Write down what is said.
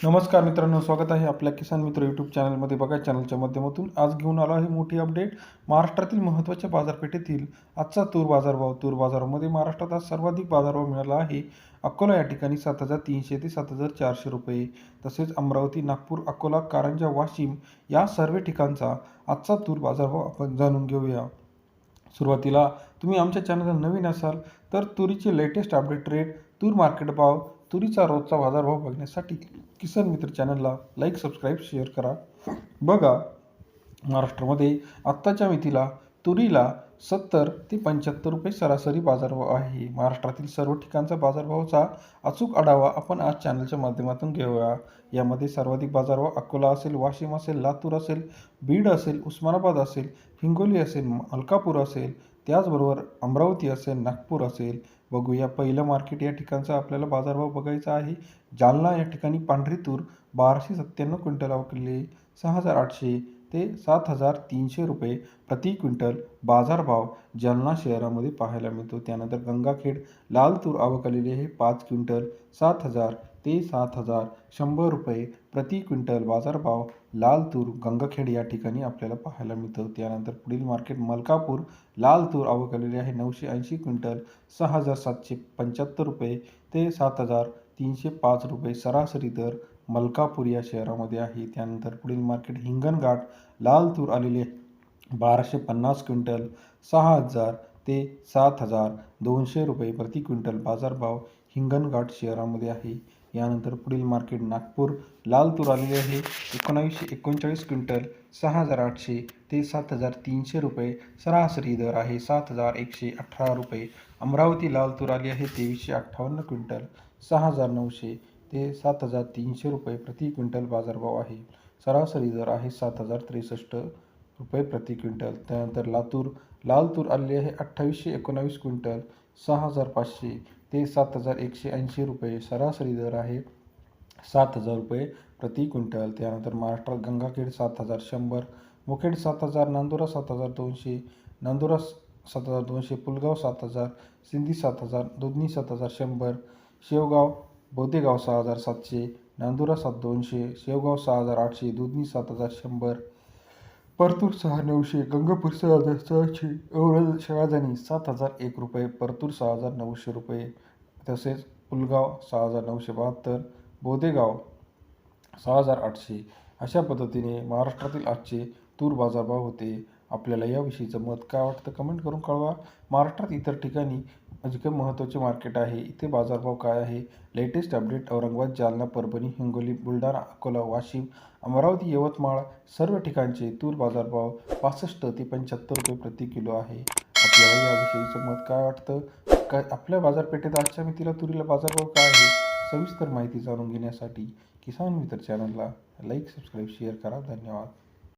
नमस्कार मित्रांनो स्वागत आहे आपल्या किसान मित्र यूट्यूब चॅनलमध्ये. बघा चॅनलच्या माध्यमातून आज घेऊन आलो आहे मोठी अपडेट महाराष्ट्रातील महत्त्वाच्या बाजारपेठेतील आजचा तूर बाजारभाव. तूर बाजारामध्ये महाराष्ट्रात आज सर्वाधिक बाजारभाव मिळाला आहे. अकोला या ठिकाणी सात हजार तीनशे ते सात हजार चारशे रुपये. तसेच अमरावती नागपूर अकोला कारंजा वाशिम या सर्व ठिकाणचा आजचा तूर बाजारभाव आपण जाणून घेऊया. सुरुवातीला तुम्ही आमच्या चॅनलला नवीन असाल तर तुरीचे लेटेस्ट अपडेट रेट तूर मार्केट भाव तुरीचा रोजचा बाजारभाव बघण्यासाठी किसान मित्र चॅनलला लाईक सबस्क्राईब शेअर करा. बघा महाराष्ट्रामध्ये आत्ताच्या मितीला तुरीला सत्तर ते पंच्याहत्तर रुपये सरासरी बाजारभाव आहे. महाराष्ट्रातील सर्व ठिकाणचा बाजारभावाचा अचूक आढावा आपण आज चॅनलच्या माध्यमातून घेऊया. यामध्ये सर्वाधिक बाजारभाव अकोला असेल वाशिम असेल लातूर असेल बीड असेल उस्मानाबाद असेल हिंगोली असेल मलकापूर असेल त्याचबरोबर अमरावती असेल नागपूर असेल बघूया पहिलं मार्केट या ठिकाणचा आपल्याला बाजारभाव बघायचा आहे. जालना या ठिकाणी पांढरी तूर बाराशे सत्त्याण्णव क्विंटल अवकली सहा हजार आठशे ते सात हजार तीनशे रुपये प्रति क्विंटल बाजारभाव जालना शहरामध्ये पाहायला मिळतो. त्यानंतर गंगाखेड लाल तूर आवक आलेली आहे पाच क्विंटल सात हजार ते सात हजार शंभर रुपये प्रति क्विंटल बाजारभाव लाल तूर गंगाखेड या ठिकाणी आपल्याला पाहायला मिळतं. त्यानंतर पुढील मार्केट मलकापूर लाल तूर आहे नऊशे ऐंशी क्विंटल सहा हजार सातशे पंच्याहत्तर रुपये ते सात हजार तीनशे पाच रुपये सरासरी दर मलकापूर या शहरामध्ये आहे. त्यानंतर पुढील मार्केट हिंगणघाट लाल तूर बाराशे पन्नास क्विंटल सहा हजार ते सात हजार दोनशे रुपये प्रति क्विंटल बाजारभाव हिंगणघाट शहरामध्ये आहे. यानंतर पुढील मार्केट नागपूर लाल तूर आलेली आहे. एकोणावीसशे एकोणचाळीस क्विंटल सहा हजार आठशे ते सात हजार तीनशे रुपये. सरासरी दर आहे सात हजार एकशे अठरा रुपये. अमरावती लाल तूर आली आहे तेवीसशे अठ्ठावन्न क्विंटल सहा हजार नऊशे ते सात हजार तीनशे रुपये प्रति क्विंटल बाजारभाव आहे. सरासरी दर आहे सात हजार त्रेसष्ट रुपये प्रति क्विंटल. त्यानंतर लातूर लाल तूर आलेली आहे अठ्ठावीसशे एकोणावीस क्विंटल सहा हजार पाचशे ते सात हजार एकशे ऐंशी रुपये सरासरी दर आहे. सात हजार रुपये प्रति क्विंटल. त्यानंतर महाराष्ट्रात गंगाखेड सात हजार शंभर मुखेड सात हजार नांदुरा सात हजार दोनशे नांदुरा सात हजार दोनशे पुलगाव सात हजार सिंधी सात हजार दुधनी सात हजार शंभर शेवगाव बोदेगाव सहा हजार सातशे नांदुरा सात दोनशे शेवगाव सहा हजार आठशे दुधनी सात हजार शंभर परतूर सहा नऊशे गंगापूर सहा हजार सहाशे औरल शहाजानी सात हजार एक रुपये परतूर सहा हजार नऊशे रुपये तसेच पुलगाव सहा हजार नऊशे बहात्तर बोदेगाव सहा हजार आठशे. अशा पद्धतीने महाराष्ट्रातील आजचे तूर बाजारभाव होते. आपल्याला याविषयीचं मत काय वाटतं कमेंट करून कळवा. महाराष्ट्रात इतर ठिकाणी जे महत्त्वाचे मार्केट आहे. इथे बाजारभाव काय आहे? लेटेस्ट अपडेट औरंगाबाद जालना परभणी हिंगोली बुलढाणा अकोला वाशिम अमरावती यवतमाळ सर्व ठिकाणचे तूर बाजारभाव पासष्ट ते पंच्याहत्तर रुपये प्रति किलो आहे. आपल्याला याविषयीचं मत काय वाटतं? काय आपल्या बाजारपेठेत आजच्या मितीला तुरीला बाजारभाव काय आहे? सविस्तर माहिती जाणून घेण्यासाठी किसान मित्र चॅनलला लाईक सबस्क्राईब शेअर करा. धन्यवाद.